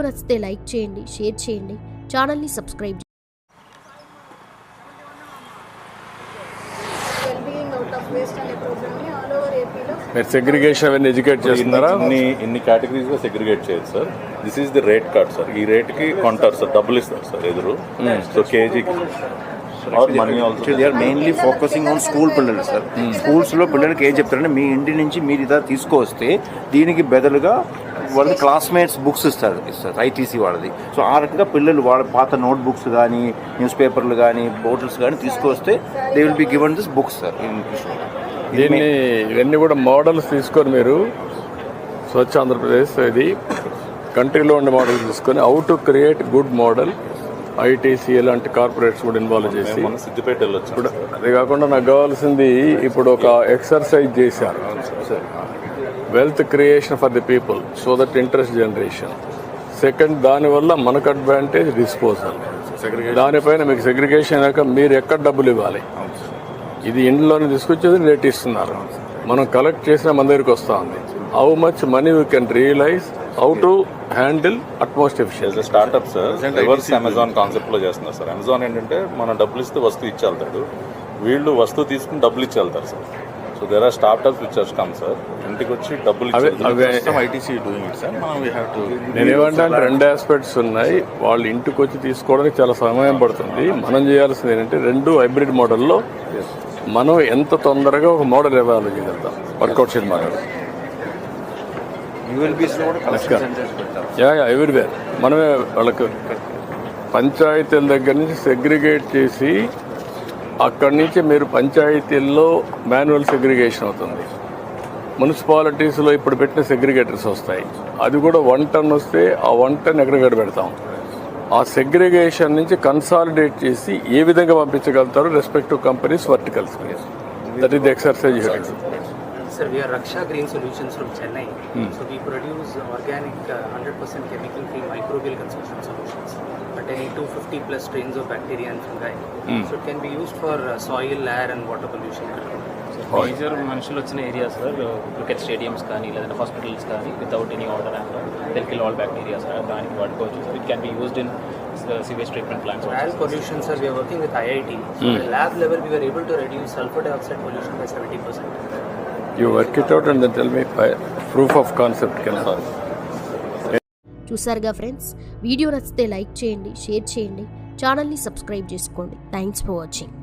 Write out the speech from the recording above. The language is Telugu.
వీడియో నచ్చితే లైక్ చేయండి షేర్ చేయండి. ఛానల్ని subscribe well being out of waste అనే ప్రోగ్రామ్ని ఆల్ ఓవర్ ఏపీలో మీరు సెగ్రిగేషన్ అవన్నీ ఎడ్యుకేట్ చేస్తున్నారా? ఇన్ని ఇన్ని కేటగిరీస్గా segregate sir this is the rate card sir ఈ రేట్కి కొంటారు సార్ డబ్బులు ఇస్తారు సార్ ఎదురు. సో కేజీకి money also they are mainly focusing on school పిల్లలు సార్ స్కూల్స్లో పిల్లలకి ఏం చెప్తారంటే మీ ఇంటి నుంచి మీరు ఇదా తీసుకొస్తే దీనికి బదులుగా వాళ్ళకి క్లాస్మేట్స్ బుక్స్ ఇస్తారు ఇస్తారు ఐటీసీ వాళ్ళది. సో ఆ రకంగా పిల్లలు వాళ్ళ పాత నోట్ బుక్స్ కానీ న్యూస్ పేపర్లు కానీ బోటిల్స్ కానీ తీసుకొస్తే they will be given this books sir దీన్ని ఇవన్నీ కూడా మోడల్స్ తీసుకొని మీరు స్వచ్ఛ ఆంధ్రప్రదేశ్ ఇది కంట్రీలో ఉండే మోడల్ తీసుకొని how to create good model ITC లాంటి కార్పొరేట్స్ కూడా ఇన్వాల్వ్ చేసి ఇప్పుడు అది కాకుండా నాకు కావాల్సింది ఇప్పుడు ఒక ఎక్సర్సైజ్ చేశారు. Wealth creation for the people so that interest generation second దానివల్ల మనకు అడ్వాంటేజ్ డిస్పోజల్ దానిపైన మీకు సెగ్రిగేషన్ అయినాక మీరు ఎక్కడ డబ్బులు ఇవ్వాలి? ఇది ఇంట్లోనే తీసుకొచ్చేది రేట్ ఇస్తున్నారు. మనం కలెక్ట్ చేసిన మన దగ్గరికి వస్తూ ఉంది. How much money we can realise how to handle utmost startup sir reverse Amazon కాన్సెప్ట్లో చేస్తున్నారు సార్ అమెజాన్ ఏంటంటే మనం డబ్బులు ఇస్తే వస్తువు ఇచ్చి వెళ్తాడు వీళ్ళు వస్తువు తీసుకుని డబ్బులు ఇచ్చి వెళ్తారు sir so there are startups which has come sir ఇంటికి వచ్చి డబ్బులు ఐటీసీ డూయింగ్ ఇట్ సార్ మనం వీ హ్యావ్ టు నేను ఏమంటే రెండు ఆస్పెక్ట్స్ ఉన్నాయి. వాళ్ళు ఇంటికి వచ్చి తీసుకోవడానికి చాలా సమయం పడుతుంది. మనం చేయాల్సింది ఏంటంటే రెండు హైబ్రిడ్ మోడల్లో మనం ఎంత తొందరగా ఒక మోడల్ ఇవ్వాలి చేయగలుగుతాం వర్కౌట్ షీట్ మోడల్ యూఎల్బీస్లో కూడా కలెక్షన్ సెంటర్స్ పెట్టారు. యా యా ఎవ్రీవేర్ మనమే వాళ్ళకి పంచాయతీల దగ్గర నుంచి సెగ్రిగేట్ చేసి అక్కడి నుంచి మీరు పంచాయతీల్లో మాన్యువల్ సెగ్రిగేషన్ అవుతుంది. మున్సిపాలిటీస్లో ఇప్పుడు పెట్టిన సెగ్రిగేటర్స్ వస్తాయి. అది కూడా వన్ టన్ వస్తే ఆ వన్ టన్ ఎక్కడికక్కడ పెడతాం. ఆ సెగ్రిగేషన్ నుంచి కన్సాలిడేట్ చేసి ఏ విధంగా పంపించగలుగుతారో respective companies verticals. That is the exercise Sir, we are Raksha Green Solutions from Chennai. So we produce organic, uh, 100% chemical-free microbial consumption solutions containing 250 plus strains of bacteria and fungi. So it can be used for uh, soil, air, and water pollution control. Major మనుషులు వచ్చిన ఏరియాస్ క్రికెట్ స్టేడియంస్ కానీ లేదంటే హాస్పిటల్స్ కానీ without any order and they'll kill all bacteria sir దానికి వాడుకోవచ్చు sir it can be used in sewage treatment plants Air pollution, sir, we are working with IIT. So at the lab level, we were able to reduce sulfur dioxide pollution by 70%. You work it out and tell me proof of concept కింద చూసారుగా ఫ్రెండ్స్? వీడియో నచ్చితే లైక్ చేయండి షేర్ చేయండి ఛానల్ని సబ్స్క్రైబ్ చేసుకోండి. Thanks for watching